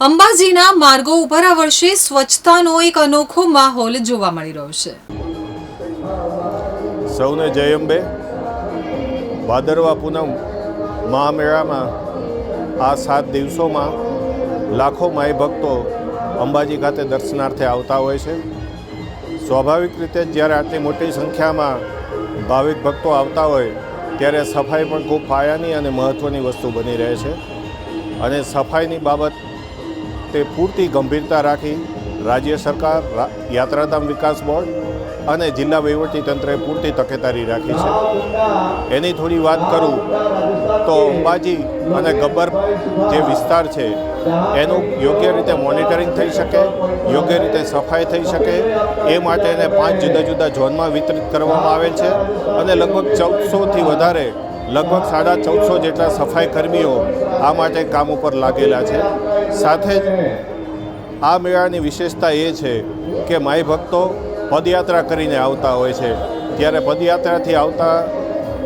અંબાજીના માર્ગો ઉપર આ વર્ષે સ્વચ્છતાનો એક અનોખો માહોલ જોવા મળી રહ્યો છે. સૌને જય અંબે. ભાદરવા પૂનમ મહામેળામાં આ સાત દિવસોમાં લાખો માય ભક્તો અંબાજી ખાતે દર્શનાર્થે આવતા હોય છે. સ્વાભાવિક રીતે જ્યારે આટલી મોટી સંખ્યામાં ભાવિક ભક્તો આવતા હોય, ત્યારે સફાઈ પણ ખૂબ પાયાની અને મહત્ત્વની વસ્તુ બની રહે છે. અને સફાઈની બાબત તે પૂરતી ગંભીરતા રાખી રાજ્ય સરકાર યાત્રાધામ વિકાસ બોર્ડ અને જિલ્લા વહીવટીતંત્રએ પૂરતી તકેદારી રાખી છે. એની થોડી વાત કરું તો અંબાજી અને ગબ્બર જે વિસ્તાર છે, એનું યોગ્ય રીતે મોનિટરિંગ થઈ શકે, યોગ્ય રીતે સફાઈ થઈ શકે, એ માટે એને પાંચ જુદા જુદા ઝોનમાં વિતરિત કરવામાં આવેલ છે અને લગભગ ચૌદસોથી વધારે લગભગ સાડા ચૌદસો જેટલા સફાઈ કર્મીઓ આ માટે કામ ઉપર લાગેલા છે. સાથે જ આ મેળાની વિશેષતા એ છે કે માઈ ભક્તો પદયાત્રા કરીને આવતા હોય છે. ત્યારે પદયાત્રાથી આવતા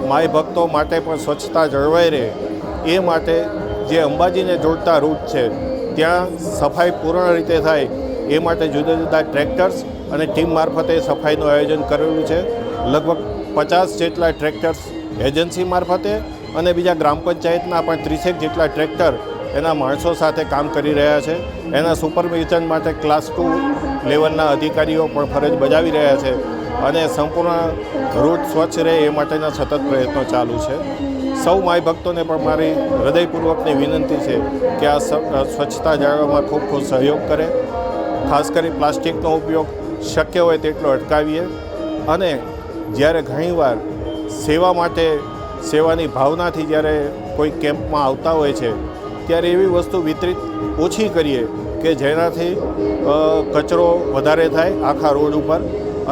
માઈ ભક્તો માટે પણ સ્વચ્છતા જળવાઈ રહે. એ માટે જે અંબાજીને જોડતા રૂટ છે, ત્યાં સફાઈ પૂર્ણ રીતે થાય. એ માટે જુદા જુદા ટ્રેક્ટર્સ અને ટીમ મારફતે સફાઈનું આયોજન કરેલું છે. લગભગ પચાસ જેટલા ટ્રેક્ટર્સ એજન્સી મારફતે અને બીજા ગ્રામ પંચાયતના પણ ત્રીસેક જેટલા ટ્રેક્ટર એના માણસો સાથે કામ કરી રહ્યા છે. એના સુપરવિઝન માટે ક્લાસ ટુ લેવલના અધિકારીઓ પણ ફરજ બજાવી રહ્યા છે અને સંપૂર્ણ રૂટ સ્વચ્છ રહે એ માટેના સતત પ્રયત્નો ચાલુ છે. સૌ માય ભક્તોને પણ મારી હૃદયપૂર્વકની વિનંતી છે કે આ સ્વચ્છતા જાળવવામાં ખૂબ ખૂબ સહયોગ કરે. ખાસ કરી પ્લાસ્ટિકનો ઉપયોગ શક્ય હોય તેટલો અટકાવીએ અને જ્યારે ઘણીવાર સેવા માટે, સેવાની ભાવનાથી જ્યારે કોઈ કેમ્પમાં આવતા હોય છે, ત્યારે એવી વસ્તુ વિતરિત ઓછી કરીએ કે જેનાથી કચરો વધારે થાય આખા રોડ ઉપર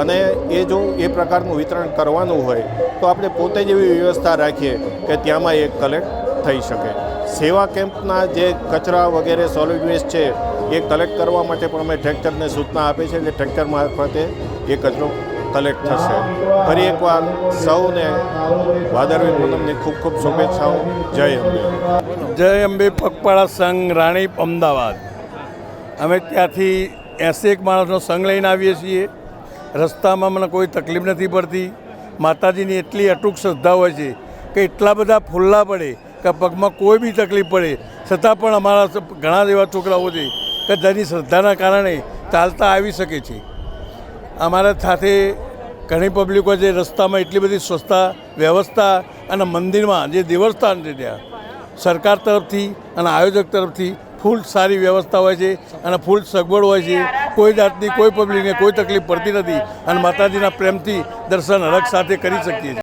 અને એ જો એ પ્રકારનું વિતરણ કરવાનું હોય, તો આપણે પોતે જ એવી વ્યવસ્થા રાખીએ કે ત્યાંમાં એ કલેક્ટ થઈ શકે. સેવા કેમ્પના જે કચરા વગેરે સોલિડ વેસ્ટ છે, એ કલેક્ટ કરવા માટે પણ અમે ટ્રેક્ટરને સૂચના આપી છે એટલે ટ્રેક્ટર મારફતે એ કચરો કલેક્ટ થશે. ફરી એકવાર સૌને ભાદરવી પૂનમની ખૂબ ખૂબ શુભેચ્છાઓ. જય અંબે. જય અંબે પગપાળા સંઘ રાણી અમદાવાદ. અમે ત્યાંથી એસી એક માણસનો સંઘ લઈને આવીએ છીએ. રસ્તામાં મને કોઈ તકલીફ નથી પડતી. માતાજીની એટલી અટૂક શ્રદ્ધા હોય છે કે એટલા બધા ફૂલ્લા પડે કે પગમાં કોઈ બી તકલીફ પડે. છતાં પણ અમારા ઘણા એવા છોકરાઓ છે કે જેની શ્રદ્ધાના કારણે ચાલતા આવી શકે છે. અમારા સાથે ઘણી પબ્લિકો જે રસ્તામાં એટલી બધી સ્વચ્છતા, વ્યવસ્થા અને મંદિરમાં જે દેવસ્થાન છે ત્યાં, સરકાર તરફથી અને આયોજક તરફથી ફૂલ સારી વ્યવસ્થા હોય છે અને ફૂલ સગવડ હોય છે. કોઈ જાતની કોઈ પબ્લિકને કોઈ તકલીફ પડતી નથી અને માતાજીના પ્રેમથી દર્શન હરખ સાથે કરી શકીએ છીએ.